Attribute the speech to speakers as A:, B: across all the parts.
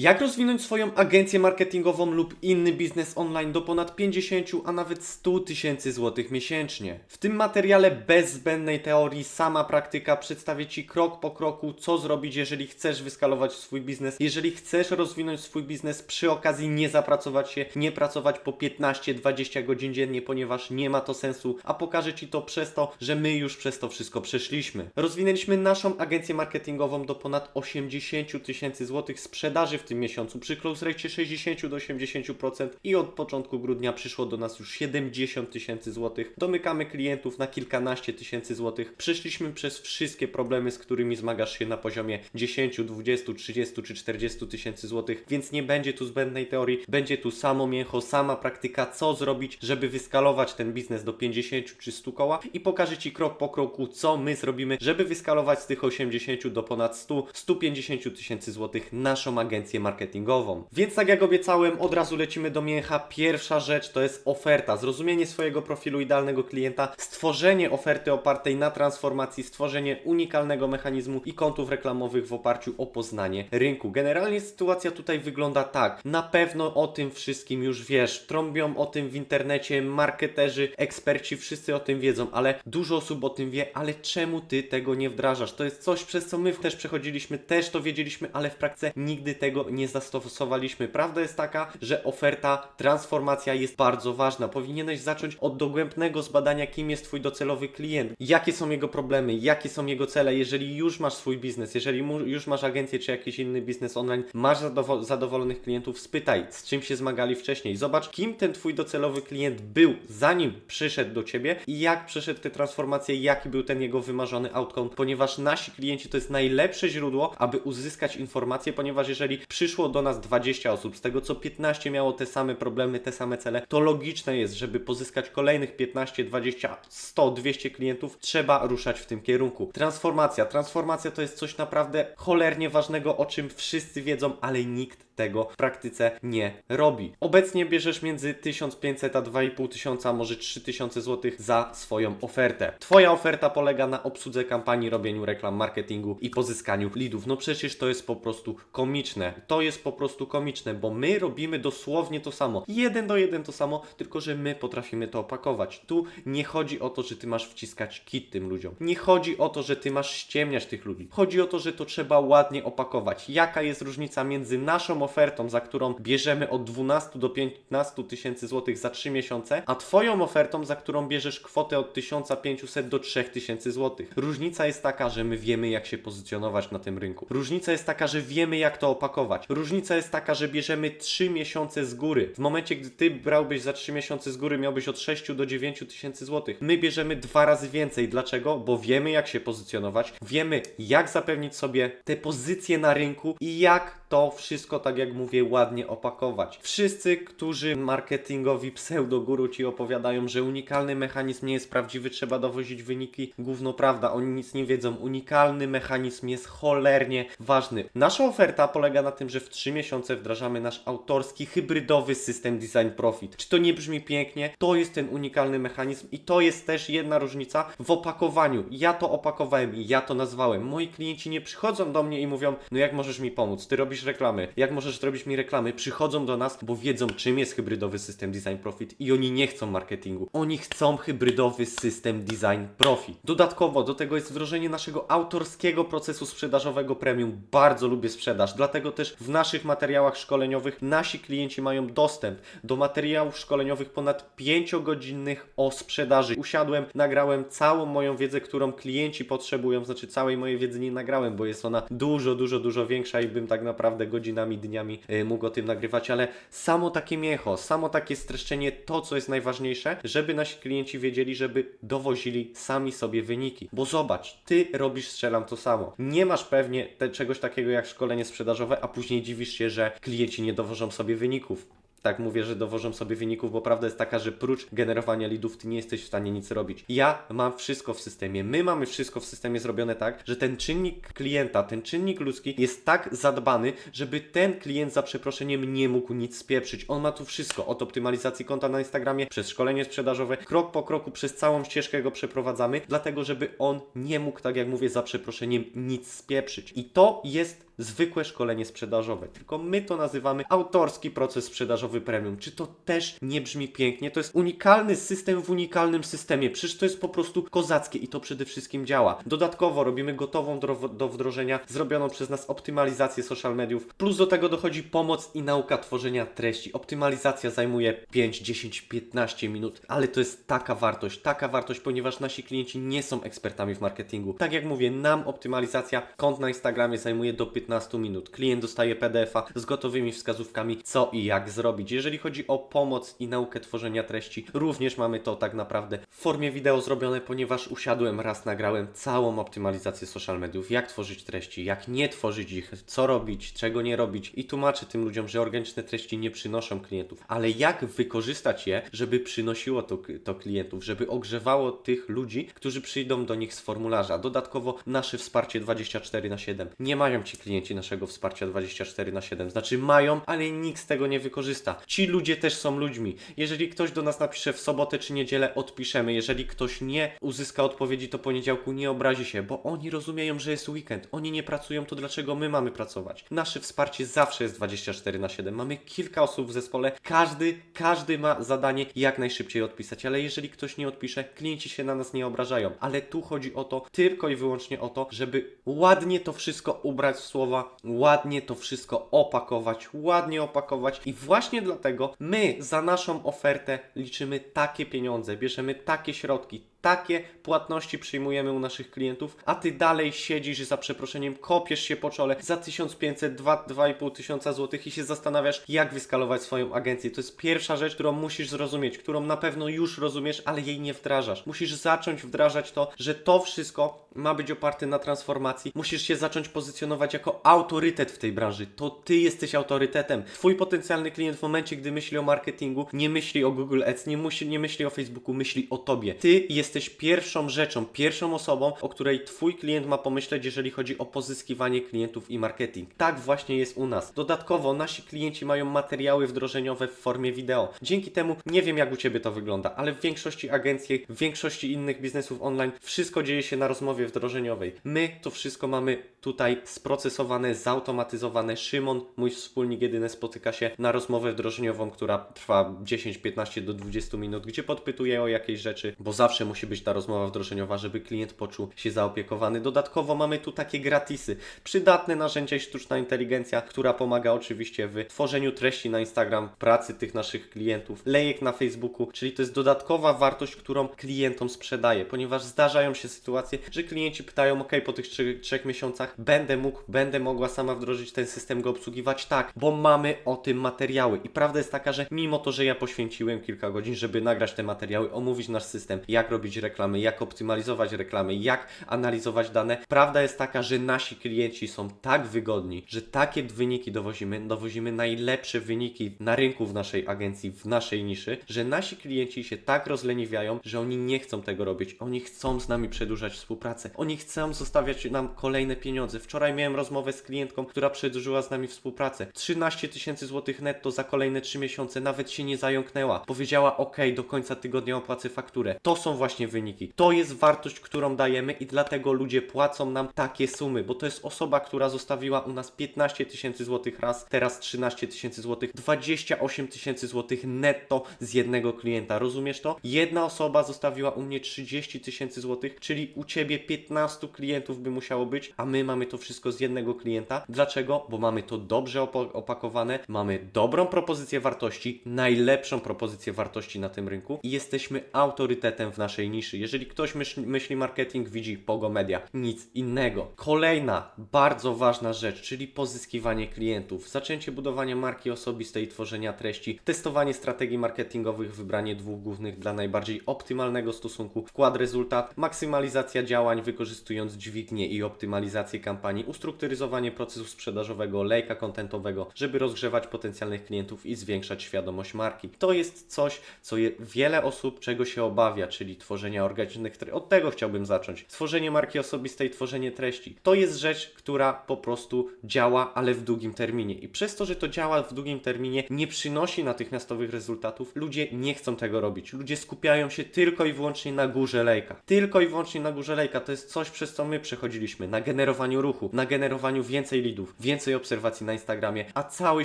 A: Jak rozwinąć swoją agencję marketingową lub inny biznes online do ponad 50, a nawet 100 tysięcy złotych miesięcznie? W tym materiale bez zbędnej teorii, sama praktyka przedstawię Ci krok po kroku, co zrobić, jeżeli chcesz wyskalować swój biznes, jeżeli chcesz rozwinąć swój biznes, przy okazji nie zapracować się, nie pracować po 15-20 godzin dziennie, ponieważ nie ma to sensu, a pokażę Ci to przez to, że my już przez to wszystko przeszliśmy. Rozwinęliśmy naszą agencję marketingową do ponad 80 tysięcy złotych sprzedaży w tym miesiącu przy close rate 60 do 80% i od początku grudnia przyszło do nas już 70 tysięcy złotych. Domykamy klientów na kilkanaście tysięcy złotych. Przeszliśmy przez wszystkie problemy, z którymi zmagasz się na poziomie 10, 20, 30 czy 40 tysięcy złotych, więc nie będzie tu zbędnej teorii, będzie tu samo mięcho, sama praktyka, co zrobić, żeby wyskalować ten biznes do 50 czy 100 koła i pokażę Ci krok po kroku, co my zrobimy, żeby wyskalować z tych 80 do ponad 100, 150 tysięcy złotych naszą agencję marketingową. Więc tak jak obiecałem, od razu lecimy do mięcha. Pierwsza rzecz to jest oferta, zrozumienie swojego profilu idealnego klienta, stworzenie oferty opartej na transformacji, stworzenie unikalnego mechanizmu i kontów reklamowych w oparciu o poznanie rynku. Generalnie sytuacja tutaj wygląda tak. Na pewno o tym wszystkim już wiesz. Trąbią o tym w internecie marketerzy, eksperci, wszyscy o tym wiedzą, ale dużo osób o tym wie, ale czemu ty tego nie wdrażasz? To jest coś, przez co my też przechodziliśmy, też to wiedzieliśmy, ale w praktyce nigdy tego nie zastosowaliśmy. Prawda jest taka, że oferta, transformacja jest bardzo ważna. Powinieneś zacząć od dogłębnego zbadania, kim jest twój docelowy klient, jakie są jego problemy, jakie są jego cele. Jeżeli już masz swój biznes, jeżeli już masz agencję czy jakiś inny biznes online, masz zadowo- zadowolonych klientów, spytaj, z czym się zmagali wcześniej. Zobacz, kim ten twój docelowy klient był, zanim przyszedł do ciebie i jak przeszedł te transformacje, jaki był ten jego wymarzony outcome, ponieważ nasi klienci to jest najlepsze źródło, aby uzyskać informacje, ponieważ jeżeli przyszło do nas 20 osób, z tego co 15 miało te same problemy, te same cele, to logiczne jest, żeby pozyskać kolejnych 15, 20, 100, 200 klientów, trzeba ruszać w tym kierunku. Transformacja. Transformacja to jest coś naprawdę cholernie ważnego, o czym wszyscy wiedzą, ale nikt tego w praktyce nie robi. Obecnie bierzesz między 1500 a 2500, a może 3000 zł za swoją ofertę. Twoja oferta polega na obsłudze kampanii, robieniu reklam, marketingu i pozyskaniu leadów. No przecież to jest po prostu komiczne. To jest po prostu komiczne, bo my robimy dosłownie to samo. Jeden do jeden to samo, tylko że my potrafimy to opakować. Tu nie chodzi o to, że ty masz wciskać kit tym ludziom. Nie chodzi o to, że ty masz ściemniać tych ludzi. Chodzi o to, że to trzeba ładnie opakować. Jaka jest różnica między naszą ofertą, za którą bierzemy od 12 do 15 tysięcy złotych za 3 miesiące, a twoją ofertą, za którą bierzesz kwotę od 1500 do 3000 złotych. Różnica jest taka, że my wiemy jak się pozycjonować na tym rynku. Różnica jest taka, że wiemy jak to opakować. Różnica jest taka, że bierzemy 3 miesiące z góry. W momencie, gdy ty brałbyś za 3 miesiące z góry, miałbyś od 6 do 9 tysięcy złotych. My bierzemy dwa razy więcej. Dlaczego? Bo wiemy jak się pozycjonować, wiemy jak zapewnić sobie te pozycje na rynku i jak to wszystko, tak jak mówię, ładnie opakować. Wszyscy, którzy marketingowi pseudoguru ci opowiadają, że unikalny mechanizm nie jest prawdziwy, trzeba dowozić wyniki, gówno prawda, oni nic nie wiedzą. Unikalny mechanizm jest cholernie ważny. Nasza oferta polega na tym, że w 3 miesiące wdrażamy nasz autorski, hybrydowy system Design Profit. Czy to nie brzmi pięknie? To jest ten unikalny mechanizm i to jest też jedna różnica w opakowaniu. Ja to opakowałem ja to nazwałem. Moi klienci nie przychodzą do mnie i mówią, no jak możesz mi pomóc? Ty robisz reklamy. Jak możesz zrobić mi reklamy? Przychodzą do nas, bo wiedzą czym jest hybrydowy system Design Profit i oni nie chcą marketingu. Oni chcą hybrydowy system Design Profit. Dodatkowo do tego jest wdrożenie naszego autorskiego procesu sprzedażowego premium. Bardzo lubię sprzedaż, dlatego też w naszych materiałach szkoleniowych nasi klienci mają dostęp do materiałów szkoleniowych ponad 5-godzinnych o sprzedaży. Usiadłem, nagrałem całą moją wiedzę, którą klienci potrzebują, znaczy całej mojej wiedzy nie nagrałem, bo jest ona dużo, dużo, dużo większa i bym tak naprawdę godzinami, dniami y, mógł o tym nagrywać, ale samo takie mięcho, samo takie streszczenie, to co jest najważniejsze, żeby nasi klienci wiedzieli, żeby dowozili sami sobie wyniki. Bo zobacz, ty robisz, strzelam to samo. Nie masz pewnie te, czegoś takiego jak szkolenie sprzedażowe, a później dziwisz się, że klienci nie dowożą sobie wyników. Tak mówię, że dowożą sobie wyników, bo prawda jest taka, że prócz generowania leadów ty nie jesteś w stanie nic robić. Ja mam wszystko w systemie. My mamy wszystko w systemie zrobione tak, że ten czynnik klienta, ten czynnik ludzki jest tak zadbany, żeby ten klient za przeproszeniem nie mógł nic spieprzyć. On ma tu wszystko. Od optymalizacji konta na Instagramie, przez szkolenie sprzedażowe, krok po kroku przez całą ścieżkę go przeprowadzamy, dlatego żeby on nie mógł, tak jak mówię, za przeproszeniem nic spieprzyć. I to jest zwykłe szkolenie sprzedażowe, tylko my to nazywamy autorski proces sprzedażowy premium. Czy to też nie brzmi pięknie? To jest unikalny system w unikalnym systemie. Przecież to jest po prostu kozackie i to przede wszystkim działa. Dodatkowo robimy gotową do, do wdrożenia, zrobioną przez nas optymalizację social mediów. Plus do tego dochodzi pomoc i nauka tworzenia treści. Optymalizacja zajmuje 5, 10, 15 minut, ale to jest taka wartość, taka wartość, ponieważ nasi klienci nie są ekspertami w marketingu. Tak jak mówię, nam optymalizacja kont na Instagramie zajmuje do 15 minut. Klient dostaje PDF-a z gotowymi wskazówkami, co i jak zrobić. Jeżeli chodzi o pomoc i naukę tworzenia treści, również mamy to tak naprawdę w formie wideo zrobione, ponieważ usiadłem raz, nagrałem całą optymalizację social mediów, jak tworzyć treści, jak nie tworzyć ich, co robić, czego nie robić i tłumaczę tym ludziom, że organiczne treści nie przynoszą klientów, ale jak wykorzystać je, żeby przynosiło to, to klientów, żeby ogrzewało tych ludzi, którzy przyjdą do nich z formularza. Dodatkowo nasze wsparcie 24 na 7. Nie mają ci klienci naszego wsparcia 24 na 7. Znaczy mają, ale nikt z tego nie wykorzysta. Ci ludzie też są ludźmi. Jeżeli ktoś do nas napisze w sobotę czy niedzielę, odpiszemy. Jeżeli ktoś nie uzyska odpowiedzi, to poniedziałku nie obrazi się, bo oni rozumieją, że jest weekend. Oni nie pracują, to dlaczego my mamy pracować? Nasze wsparcie zawsze jest 24 na 7. Mamy kilka osób w zespole. Każdy, każdy ma zadanie jak najszybciej odpisać, ale jeżeli ktoś nie odpisze, klienci się na nas nie obrażają. Ale tu chodzi o to, tylko i wyłącznie o to, żeby ładnie to wszystko ubrać w słowa, ładnie to wszystko opakować, ładnie opakować. I właśnie dlatego my za naszą ofertę liczymy takie pieniądze, bierzemy takie środki, takie płatności przyjmujemy u naszych klientów, a ty dalej siedzisz za przeproszeniem, kopiesz się po czole za 1500, 2, 2,5 tysiąca złotych i się zastanawiasz, jak wyskalować swoją agencję. To jest pierwsza rzecz, którą musisz zrozumieć, którą na pewno już rozumiesz, ale jej nie wdrażasz. Musisz zacząć wdrażać to, że to wszystko ma być oparte na transformacji. Musisz się zacząć pozycjonować jako autorytet w tej branży. To ty jesteś autorytetem. Twój potencjalny klient w momencie, gdy myśli o marketingu, nie myśli o Google Ads, nie, musi, nie myśli o Facebooku, myśli o tobie. Ty jesteś pierwszą rzeczą, pierwszą osobą, o której twój klient ma pomyśleć, jeżeli chodzi o pozyskiwanie klientów i marketing. Tak właśnie jest u nas. Dodatkowo nasi klienci mają materiały wdrożeniowe w formie wideo. Dzięki temu nie wiem jak u ciebie to wygląda, ale w większości agencji, w większości innych biznesów online wszystko dzieje się na rozmowie wdrożeniowej. My to wszystko mamy tutaj sprocesowane, zautomatyzowane. Szymon, mój wspólnik jedyny spotyka się na rozmowę wdrożeniową, która trwa 10, 15 do 20 minut, gdzie podpytuje o jakieś rzeczy, bo zawsze musi być ta rozmowa wdrożeniowa, żeby klient poczuł się zaopiekowany. Dodatkowo mamy tu takie gratisy, przydatne narzędzia i sztuczna inteligencja, która pomaga oczywiście w tworzeniu treści na Instagram, pracy tych naszych klientów, lejek na Facebooku, czyli to jest dodatkowa wartość, którą klientom sprzedaje, ponieważ zdarzają się sytuacje, że klienci pytają, ok, po tych trzy, trzech miesiącach będę mógł, będę mogła sama wdrożyć ten system, go obsługiwać, tak, bo mamy o tym materiały. I prawda jest taka, że mimo to, że ja poświęciłem kilka godzin, żeby nagrać te materiały, omówić nasz system, jak robić reklamy, jak optymalizować reklamy, jak analizować dane, prawda jest taka, że nasi klienci są tak wygodni, że takie wyniki dowozimy, dowozimy najlepsze wyniki na rynku w naszej agencji, w naszej niszy, że nasi klienci się tak rozleniwiają, że oni nie chcą tego robić, oni chcą z nami przedłużać współpracę, oni chcą zostawiać nam kolejne pieniądze. Wczoraj miałem rozmowę z klientką, która przedłużyła z nami współpracę. 13 tysięcy złotych netto za kolejne 3 miesiące, nawet się nie zająknęła. Powiedziała, ok, do końca tygodnia opłacę fakturę. To są właśnie wyniki. To jest wartość, którą dajemy i dlatego ludzie płacą nam takie sumy, bo to jest osoba, która zostawiła u nas 15 tysięcy złotych raz, teraz 13 tysięcy złotych, 28 tysięcy złotych netto z jednego klienta. Rozumiesz to? Jedna osoba zostawiła u mnie 30 tysięcy złotych, czyli u ciebie 15 klientów by musiało być, a my mamy to wszystko z jednego klienta. Dlaczego? Bo mamy to dobrze opakowane, mamy dobrą propozycję wartości, najlepszą propozycję wartości na tym rynku i jesteśmy autorytetem w naszej niszy. Jeżeli ktoś myśli, marketing, widzi Pogo Media, nic innego. Kolejna bardzo ważna rzecz, czyli pozyskiwanie klientów, zaczęcie budowania marki osobistej, tworzenia treści, testowanie strategii marketingowych, wybranie dwóch głównych dla najbardziej optymalnego stosunku, wkład rezultat, maksymalizacja działań wykorzystując dźwignię i optymalizację kampanii, ustrukturyzowanie procesu sprzedażowego, lejka kontentowego, żeby rozgrzewać potencjalnych klientów i zwiększać świadomość marki. To jest coś, co je, wiele osób czego się obawia, czyli tworzenie tworzenia organicznych treści. Od tego chciałbym zacząć. Tworzenie marki osobistej, tworzenie treści. To jest rzecz, która po prostu działa, ale w długim terminie. I przez to, że to działa w długim terminie, nie przynosi natychmiastowych rezultatów, ludzie nie chcą tego robić. Ludzie skupiają się tylko i wyłącznie na górze lejka. Tylko i wyłącznie na górze lejka. To jest coś, przez co my przechodziliśmy. Na generowaniu ruchu, na generowaniu więcej lidów, więcej obserwacji na Instagramie, a cały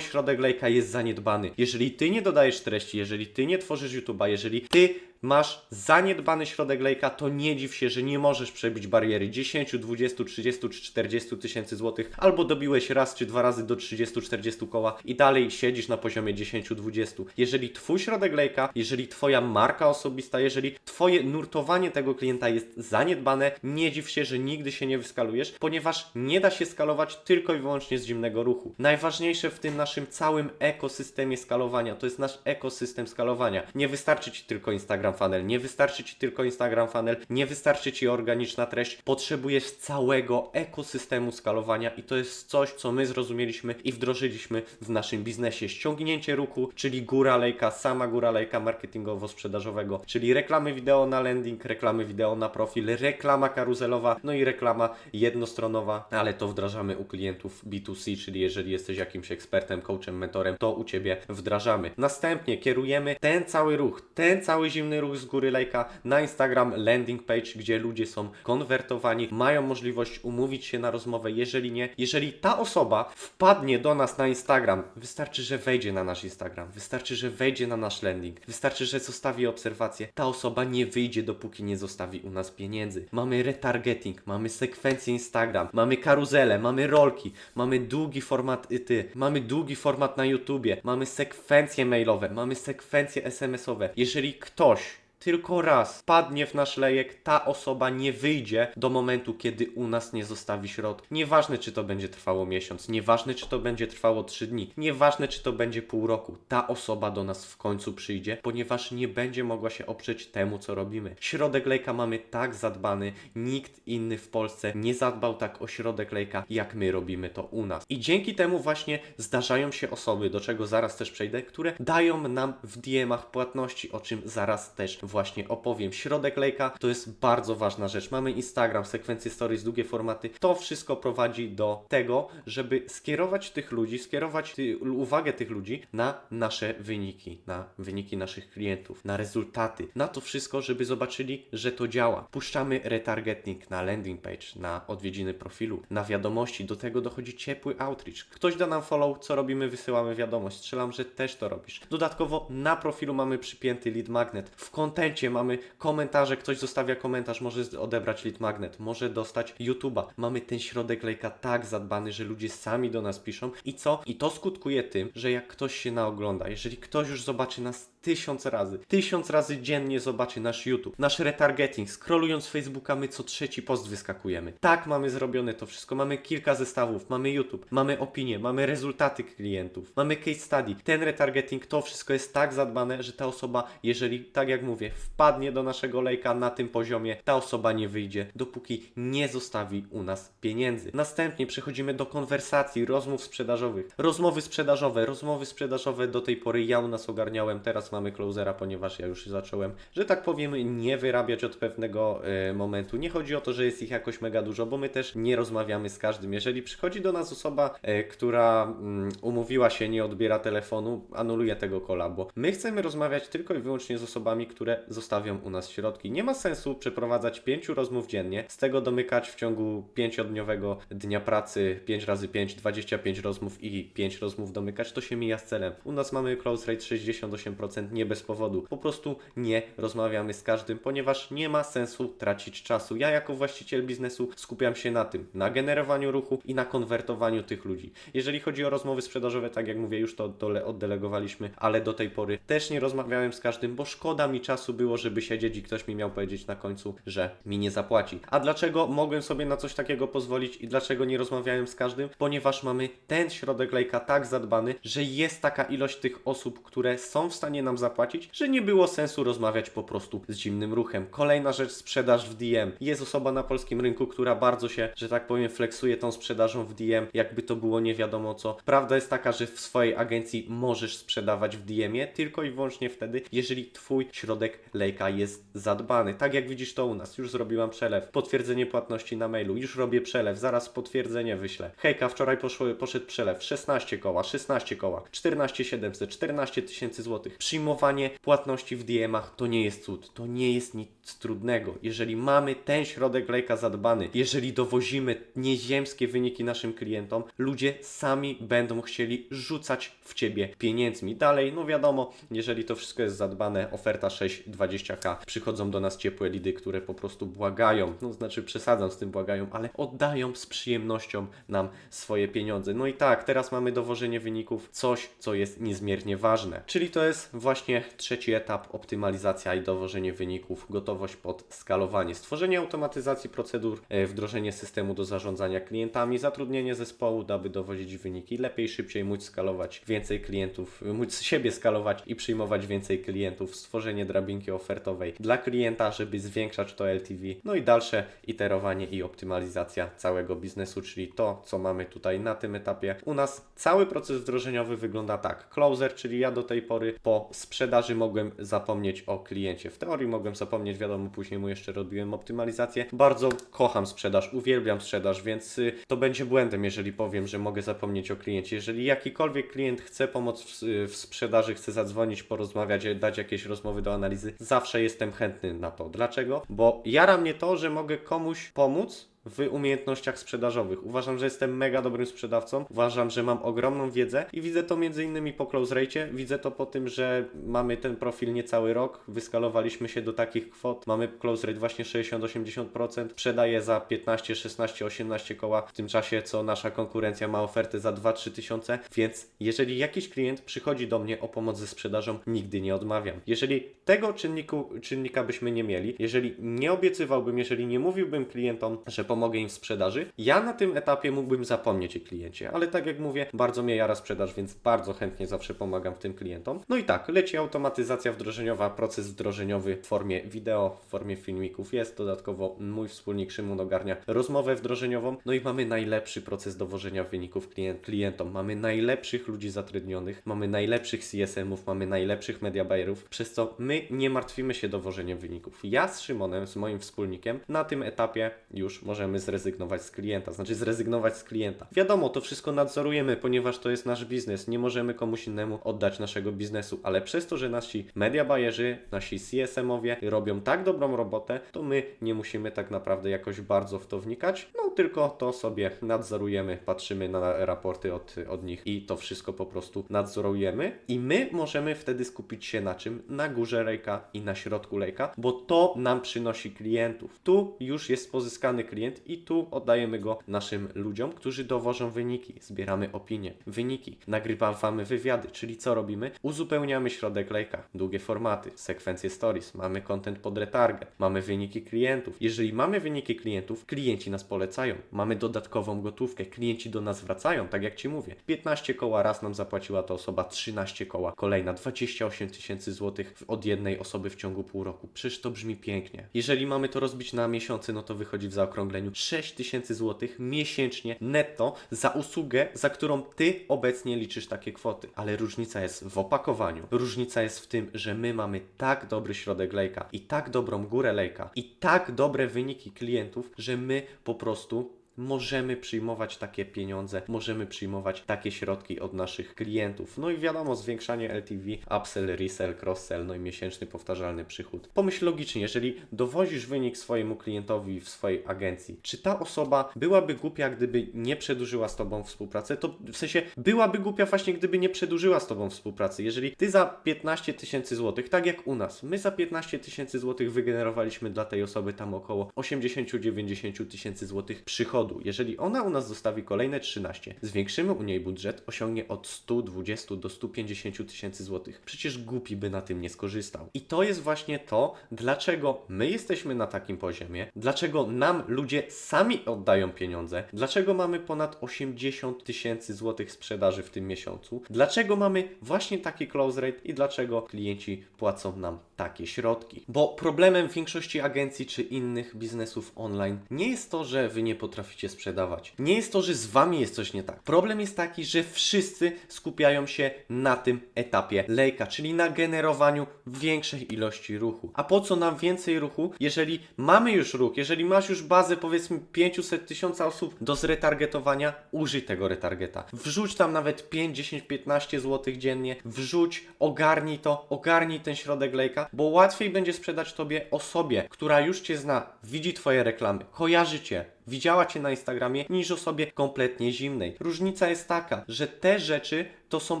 A: środek lejka jest zaniedbany. Jeżeli ty nie dodajesz treści, jeżeli ty nie tworzysz YouTube'a, jeżeli ty masz zaniedbany środek lejka, to nie dziw się, że nie możesz przebić bariery 10, 20, 30 czy 40 tysięcy złotych, albo dobiłeś raz czy dwa razy do 30-40 koła i dalej siedzisz na poziomie 10-20. Jeżeli twój środek lejka, jeżeli twoja marka osobista, jeżeli twoje nurtowanie tego klienta jest zaniedbane, nie dziw się, że nigdy się nie wyskalujesz, ponieważ nie da się skalować tylko i wyłącznie z zimnego ruchu. Najważniejsze w tym naszym całym ekosystemie skalowania to jest nasz ekosystem skalowania. Nie wystarczy ci tylko Instagram funnel, nie wystarczy ci tylko Instagram funnel, nie wystarczy ci organiczna treść. Potrzebujesz całego ekosystemu skalowania i to jest coś, co my zrozumieliśmy i wdrożyliśmy w naszym biznesie. Ściągnięcie ruchu, czyli góra lejka, sama góra lejka marketingowo-sprzedażowego, czyli reklamy wideo na landing, reklamy wideo na profil, reklama karuzelowa, no i reklama jednostronowa, ale to wdrażamy u klientów B2C, czyli jeżeli jesteś jakimś ekspertem, coachem, mentorem, to u Ciebie wdrażamy. Następnie kierujemy ten cały ruch, ten cały zimny ruch z góry lejka na Instagram landing page, gdzie ludzie są konwertowani, mają możliwość umówić się na rozmowę. Jeżeli nie, jeżeli ta osoba wpadnie do nas na Instagram, wystarczy, że wejdzie na nasz Instagram, wystarczy, że wejdzie na nasz landing, wystarczy, że zostawi obserwację. Ta osoba nie wyjdzie, dopóki nie zostawi u nas pieniędzy. Mamy retargeting, mamy sekwencję Instagram, mamy karuzele, mamy rolki, mamy długi format y, ty, mamy długi format na YouTubie, mamy sekwencje mailowe, mamy sekwencje SMS-owe. Jeżeli ktoś tylko raz padnie w nasz lejek, ta osoba nie wyjdzie do momentu, kiedy u nas nie zostawi środka. Nieważne, czy to będzie trwało miesiąc, nieważne, czy to będzie trwało 3 dni, nieważne, czy to będzie pół roku, ta osoba do nas w końcu przyjdzie, ponieważ nie będzie mogła się oprzeć temu, co robimy. Środek lejka mamy tak zadbany, nikt inny w Polsce nie zadbał tak o środek lejka, jak my robimy to u nas. I dzięki temu właśnie zdarzają się osoby, do czego zaraz też przejdę, które dają nam w DM-ach płatności, o czym zaraz też właśnie opowiem. Środek lejka to jest bardzo ważna rzecz. Mamy Instagram, sekwencje stories, długie formaty. To wszystko prowadzi do tego, żeby skierować tych ludzi, skierować ty, uwagę tych ludzi na nasze wyniki, na wyniki naszych klientów, na rezultaty, na to wszystko, żeby zobaczyli, że to działa. Puszczamy retargeting na landing page, na odwiedziny profilu, na wiadomości. Do tego dochodzi ciepły outreach. Ktoś da nam follow, co robimy? Wysyłamy wiadomość. Strzelam, że też to robisz. Dodatkowo na profilu mamy przypięty lead magnet. W kontencie mamy komentarze, ktoś zostawia komentarz, może odebrać lead magnet, może dostać YouTube'a. Mamy ten środek lejka tak zadbany, że ludzie sami do nas piszą. I co? I to skutkuje tym, że jak ktoś się naogląda, jeżeli ktoś już zobaczy nas tysiąc razy, tysiąc razy dziennie zobaczy nasz YouTube, nasz retargeting, scrollując Facebooka, my co trzeci post wyskakujemy. Tak mamy zrobione to wszystko, mamy kilka zestawów, mamy YouTube, mamy opinie, mamy rezultaty klientów, mamy case study. Ten retargeting, to wszystko jest tak zadbane, że ta osoba, jeżeli, tak jak mówię, wpadnie do naszego lejka na tym poziomie, ta osoba nie wyjdzie, dopóki nie zostawi u nas pieniędzy. Następnie przechodzimy do konwersacji, rozmów sprzedażowych. Rozmowy sprzedażowe, rozmowy sprzedażowe do tej pory ja u nas ogarniałem, teraz mamy closera, ponieważ ja już zacząłem, że tak powiem, nie wyrabiać od pewnego e, momentu. Nie chodzi o to, że jest ich jakoś mega dużo, bo my też nie rozmawiamy z każdym. Jeżeli przychodzi do nas osoba, e, która mm, umówiła się, nie odbiera telefonu, anuluje tego kola, bo my chcemy rozmawiać tylko i wyłącznie z osobami, które zostawią u nas środki. Nie ma sensu przeprowadzać pięciu rozmów dziennie, z tego domykać w ciągu pięciodniowego dnia pracy 5 razy 5, 25 rozmów i 5 rozmów domykać, to się mija z celem. U nas mamy close rate 68%, nie bez powodu. Po prostu nie rozmawiamy z każdym, ponieważ nie ma sensu tracić czasu. Ja jako właściciel biznesu skupiam się na tym, na generowaniu ruchu i na konwertowaniu tych ludzi. Jeżeli chodzi o rozmowy sprzedażowe, tak jak mówię, już to dole oddelegowaliśmy, ale do tej pory też nie rozmawiałem z każdym, bo szkoda mi czasu było, żeby siedzieć i ktoś mi miał powiedzieć na końcu, że mi nie zapłaci. A dlaczego mogłem sobie na coś takiego pozwolić i dlaczego nie rozmawiałem z każdym? Ponieważ mamy ten środek lejka tak zadbany, że jest taka ilość tych osób, które są w stanie nam zapłacić, że nie było sensu rozmawiać po prostu z zimnym ruchem. Kolejna rzecz, sprzedaż w DM. Jest osoba na polskim rynku, która bardzo się, że tak powiem, flexuje tą sprzedażą w DM, jakby to było nie wiadomo co. Prawda jest taka, że w swojej agencji możesz sprzedawać w DM-ie tylko i wyłącznie wtedy, jeżeli twój środek lejka jest zadbany. Tak jak widzisz to u nas. Już zrobiłam przelew. Potwierdzenie płatności na mailu. Już robię przelew. Zaraz potwierdzenie wyślę. Hejka, wczoraj poszły, poszedł przelew. 16 koła, 16 koła, 14 700, 14 tysięcy złotych. Przyjmowanie płatności w DM-ach to nie jest cud. To nie jest nic trudnego. Jeżeli mamy ten środek lejka zadbany, jeżeli dowozimy nieziemskie wyniki naszym klientom, ludzie sami będą chcieli rzucać w ciebie pieniędzmi. Dalej, no wiadomo, jeżeli to wszystko jest zadbane, oferta 6,20k, przychodzą do nas ciepłe lidy, które po prostu błagają, no znaczy przesadzam z tym błagają, ale oddają z przyjemnością nam swoje pieniądze. No i tak, teraz mamy dowożenie wyników, coś, co jest niezmiernie ważne. Czyli to jest właśnie trzeci etap, optymalizacja i dowożenie wyników, gotowość pod skalowanie, stworzenie automatyzacji procedur, e, wdrożenie systemu do zarządzania klientami, zatrudnienie zespołu, aby dowozić wyniki lepiej, szybciej, móc skalować więcej klientów, móc siebie skalować i przyjmować więcej klientów, stworzenie drabinki ofertowej dla klienta, żeby zwiększać to LTV, no i dalsze iterowanie i optymalizacja całego biznesu, czyli to, co mamy tutaj na tym etapie. U nas cały proces wdrożeniowy wygląda tak. Closer, czyli ja do tej pory po sprzedaży mogłem zapomnieć o kliencie. W teorii mogłem zapomnieć, wiadomo, później mu jeszcze robiłem optymalizację. Bardzo kocham sprzedaż, uwielbiam sprzedaż, więc y, to będzie błędem, jeżeli powiem, że mogę zapomnieć o kliencie. Jeżeli jakikolwiek klient chce pomoc w, w sprzedaży, chce zadzwonić, porozmawiać, dać jakieś rozmowy do analizy, zawsze jestem chętny na to. Dlaczego? Bo jara mnie to, że mogę komuś pomóc w umiejętnościach sprzedażowych. Uważam, że jestem mega dobrym sprzedawcą. Uważam, że mam ogromną wiedzę i widzę to między innymi po close rate. Widzę to po tym, że mamy ten profil niecały rok, wyskalowaliśmy się do takich kwot. Mamy close rate właśnie 60-80%. Sprzedaję za 15, 16, 18 koła w tym czasie, co nasza konkurencja ma ofertę za 2-3 tysiące. Więc jeżeli jakiś klient przychodzi do mnie o pomoc ze sprzedażą, nigdy nie odmawiam. Jeżeli tego czynniku, czynnika byśmy nie mieli, jeżeli nie obiecywałbym, jeżeli nie mówiłbym klientom, że pomogę im w sprzedaży, ja na tym etapie mógłbym zapomnieć o kliencie, ale tak jak mówię, bardzo mnie jara sprzedaż, więc bardzo chętnie zawsze pomagam tym klientom. No i tak, leci automatyzacja wdrożeniowa, proces wdrożeniowy w formie wideo, w formie filmików jest. Dodatkowo mój wspólnik Szymon ogarnia rozmowę wdrożeniową, no i mamy najlepszy proces dowożenia wyników klient, klientom. Mamy najlepszych ludzi zatrudnionych, mamy najlepszych CSM-ów, mamy najlepszych media buyerów, przez co my nie martwimy się dowożeniem wyników. Ja z Szymonem, z moim wspólnikiem, na tym etapie już możemy zrezygnować z klienta, znaczy zrezygnować z klienta. Wiadomo, to wszystko nadzorujemy, ponieważ to jest nasz biznes, nie możemy komuś innemu oddać naszego biznesu, ale przez to, że nasi media buyerzy, nasi CSM-owie robią tak dobrą robotę, to my nie musimy tak naprawdę jakoś bardzo w to wnikać, no tylko to sobie nadzorujemy, patrzymy na raporty od, od nich i to wszystko po prostu nadzorujemy i my możemy wtedy skupić się na czym? Na górze lejka i na środku lejka, bo to nam przynosi klientów. Tu już jest pozyskany klient i tu oddajemy go naszym ludziom, którzy dowożą wyniki, zbieramy opinie, wyniki, nagrywamy wywiady, czyli co robimy? Uzupełniamy środek lejka, długie formaty, sekwencje stories, mamy content pod retarget, mamy wyniki klientów. Jeżeli mamy wyniki klientów, klienci nas polecają, mamy dodatkową gotówkę, klienci do nas wracają, tak jak Ci mówię. 15 koła raz nam zapłaciła ta osoba, 13 koła, kolejna 28 tysięcy złotych od jednej osoby w ciągu pół roku. Przecież to brzmi pięknie. Jeżeli mamy to rozbić na miesiące, no to wychodzi w zaokrągleniu 6 tysięcy złotych miesięcznie netto za usługę, za którą Ty obecnie liczysz takie kwoty. Ale różnica jest w opakowaniu. Różnica jest w tym, że my mamy tak dobry środek lejka i tak dobrą górę lejka i tak dobre wyniki klientów, że my po prostu możemy przyjmować takie pieniądze, możemy przyjmować takie środki od naszych klientów. No i wiadomo, zwiększanie LTV, upsell, resell, cross-sell, no i miesięczny powtarzalny przychód. Pomyśl logicznie, jeżeli dowozisz wynik swojemu klientowi w swojej agencji, czy ta osoba byłaby głupia, gdyby nie przedłużyła z Tobą współpracę? To w sensie byłaby głupia właśnie, gdyby nie przedłużyła z Tobą współpracy. Jeżeli Ty za 15 tysięcy złotych, tak jak u nas, my za 15 tysięcy złotych wygenerowaliśmy dla tej osoby tam około 80-90 tysięcy złotych przychodu przodu. Jeżeli ona u nas zostawi kolejne 13, zwiększymy u niej budżet, osiągnie od 120 do 150 tysięcy złotych. Przecież głupi by na tym nie skorzystał. I to jest właśnie to, dlaczego my jesteśmy na takim poziomie, dlaczego nam ludzie sami oddają pieniądze, dlaczego mamy ponad 80 tysięcy złotych sprzedaży w tym miesiącu, dlaczego mamy właśnie taki close rate i dlaczego klienci płacą nam takie środki. Bo problemem większości agencji czy innych biznesów online nie jest to, że wy nie potraficie sprzedawać. Nie jest to, że z wami jest coś nie tak. Problem jest taki, że wszyscy skupiają się na tym etapie lejka, czyli na generowaniu większej ilości ruchu. A po co nam więcej ruchu, jeżeli mamy już ruch, jeżeli masz już bazę powiedzmy 500 tysiąca osób do zretargetowania, użyj tego retargeta. Wrzuć tam nawet 5, 10, 15 zł dziennie, wrzuć, ogarnij to, ogarnij ten środek lejka, bo łatwiej będzie sprzedać tobie osobie, która już cię zna, widzi twoje reklamy, kojarzy cię, widziała cię na Instagramie, niż osobie kompletnie zimnej. Różnica jest taka, że te rzeczy to są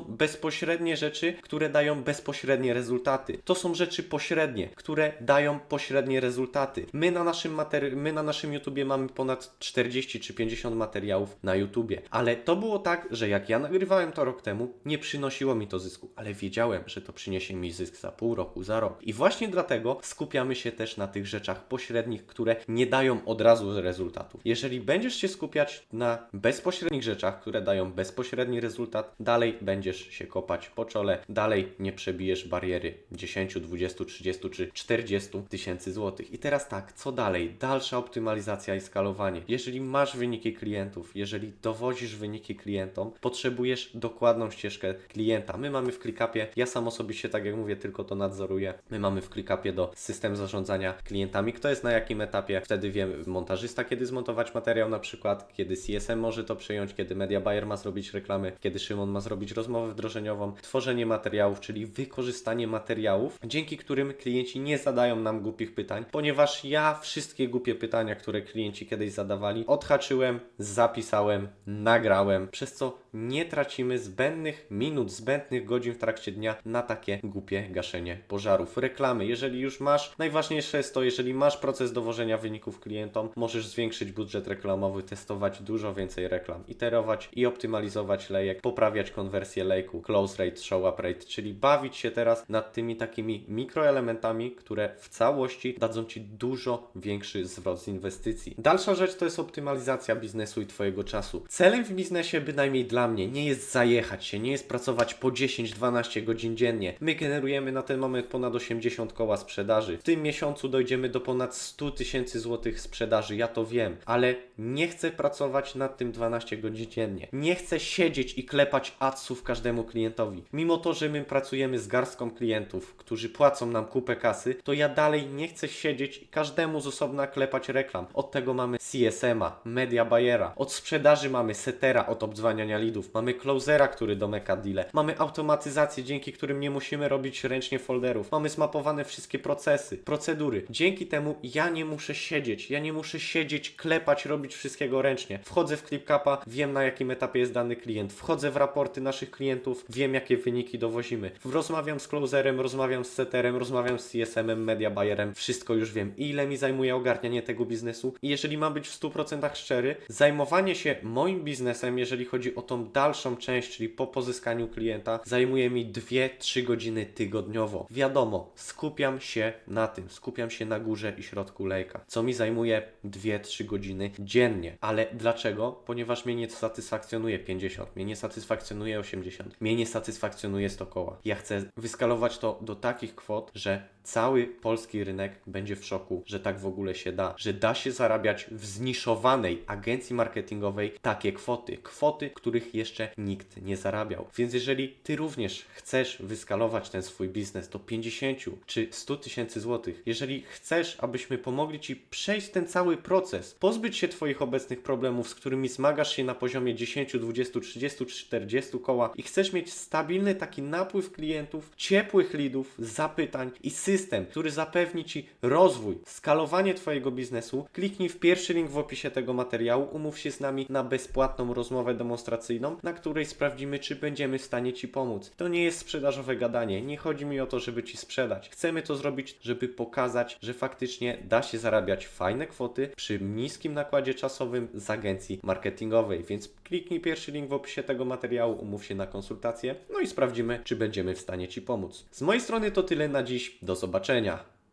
A: bezpośrednie rzeczy, które dają bezpośrednie rezultaty. To są rzeczy pośrednie, które dają pośrednie rezultaty. My na naszym materi- my na naszym YouTubie mamy ponad 40 czy 50 materiałów na YouTubie, ale to było tak, że jak ja nagrywałem to rok temu, nie przynosiło mi to zysku, ale wiedziałem, że to przyniesie mi zysk za pół roku, za rok. I właśnie dlatego skupiamy się też na tych rzeczach pośrednich, które nie dają od razu rezultatu. Jeżeli będziesz się skupiać na bezpośrednich rzeczach, które dają bezpośredni rezultat, dalej będziesz się kopać po czole, dalej nie przebijesz bariery 10, 20, 30 czy 40 tysięcy złotych. I teraz tak, co dalej? Dalsza optymalizacja i skalowanie. Jeżeli masz wyniki klientów, jeżeli dowozisz wyniki klientom, potrzebujesz dokładną ścieżkę klienta. My mamy w ClickUpie, ja sam osobiście, tak jak mówię, tylko to nadzoruję. My mamy w ClickUpie do system zarządzania klientami, kto jest na jakim etapie, wtedy wie montażysta, kiedy zmontować materiał na przykład, kiedy CSM może to przyjąć, kiedy media buyer ma zrobić reklamy, kiedy Szymon ma zrobić rozmowę wdrożeniową, tworzenie materiałów, czyli wykorzystanie materiałów, dzięki którym klienci nie zadają nam głupich pytań, ponieważ ja wszystkie głupie pytania, które klienci kiedyś zadawali, odhaczyłem, zapisałem, nagrałem, przez co nie tracimy zbędnych minut, zbędnych godzin w trakcie dnia na takie głupie gaszenie pożarów. Reklamy, jeżeli już masz, najważniejsze jest to, jeżeli masz proces dowożenia wyników klientom, możesz zwiększyć budżet reklamowy, testować dużo więcej reklam, iterować i optymalizować lejek, poprawiać konwersję lejku, close rate, show up rate, czyli bawić się teraz nad tymi takimi mikroelementami, które w całości dadzą Ci dużo większy zwrot z inwestycji. Dalsza rzecz to jest optymalizacja biznesu i Twojego czasu. Celem w biznesie, bynajmniej dla mnie, nie jest zajechać się, nie jest pracować po 10-12 godzin dziennie. My generujemy na ten moment ponad 80 koła sprzedaży. W tym miesiącu dojdziemy do ponad 100 tysięcy złotych sprzedaży, ja to wiem, ale nie chcę pracować nad tym 12 godzin dziennie. Nie chcę siedzieć i klepać adsów każdemu klientowi. Mimo to, że my pracujemy z garstką klientów, którzy płacą nam kupę kasy, to ja dalej nie chcę siedzieć i każdemu z osobna klepać reklam. Od tego mamy CSM-a, Media Buyera, od sprzedaży mamy Setera, od obdzwaniania leadów, mamy Closera, który domeka deale, mamy automatyzację, dzięki którym nie musimy robić ręcznie folderów, mamy zmapowane wszystkie procesy, procedury. Dzięki temu ja nie muszę siedzieć, ja nie muszę siedzieć, klepać, robić wszystkiego ręcznie. Wchodzę w ClipCapa, wiem na jakim etapie jest dany klient, wchodzę w raporty naszych klientów, wiem jakie wyniki dowozimy. Rozmawiam z Closerem, rozmawiam z Seterem, rozmawiam z CSM-em, Media Buyerem, wszystko już wiem. Ile mi zajmuje ogarnianie tego biznesu i jeżeli mam być w 100% szczery, zajmowanie się moim biznesem, jeżeli chodzi o tą dalszą część, czyli po pozyskaniu klienta, zajmuje mi 2-3 godziny tygodniowo. Wiadomo, skupiam się na tym, skupiam się na górze i środku lejka, co mi zajmuje 2-3 godziny dziennie. Ale dlaczego? Ponieważ mnie nie satysfakcjonuje 50, mnie nie satysfakcjonuje 80, mnie nie satysfakcjonuje 100 koła. Ja chcę wyskalować to do takich kwot, że cały polski rynek będzie w szoku, że tak w ogóle się da, że da się zarabiać w zniszowanej agencji marketingowej takie kwoty, kwoty, których jeszcze nikt nie zarabiał. Więc jeżeli ty również chcesz wyskalować ten swój biznes do 50 czy 100 tysięcy złotych, jeżeli chcesz, abyśmy pomogli ci przejść ten cały proces, pozbyć się twoich obecnych problemów, z którymi zmagasz się na poziomie 10, 20, 30, 40 koła i chcesz mieć stabilny taki napływ klientów, ciepłych lidów, zapytań i system system, który zapewni Ci rozwój, skalowanie Twojego biznesu, kliknij w pierwszy link w opisie tego materiału, umów się z nami na bezpłatną rozmowę demonstracyjną, na której sprawdzimy, czy będziemy w stanie Ci pomóc. To nie jest sprzedażowe gadanie, nie chodzi mi o to, żeby Ci sprzedać. Chcemy to zrobić, żeby pokazać, że faktycznie da się zarabiać fajne kwoty przy niskim nakładzie czasowym z agencji marketingowej, więc kliknij pierwszy link w opisie tego materiału, umów się na konsultację, no i sprawdzimy, czy będziemy w stanie Ci pomóc. Z mojej strony to tyle na dziś, do zobaczenia.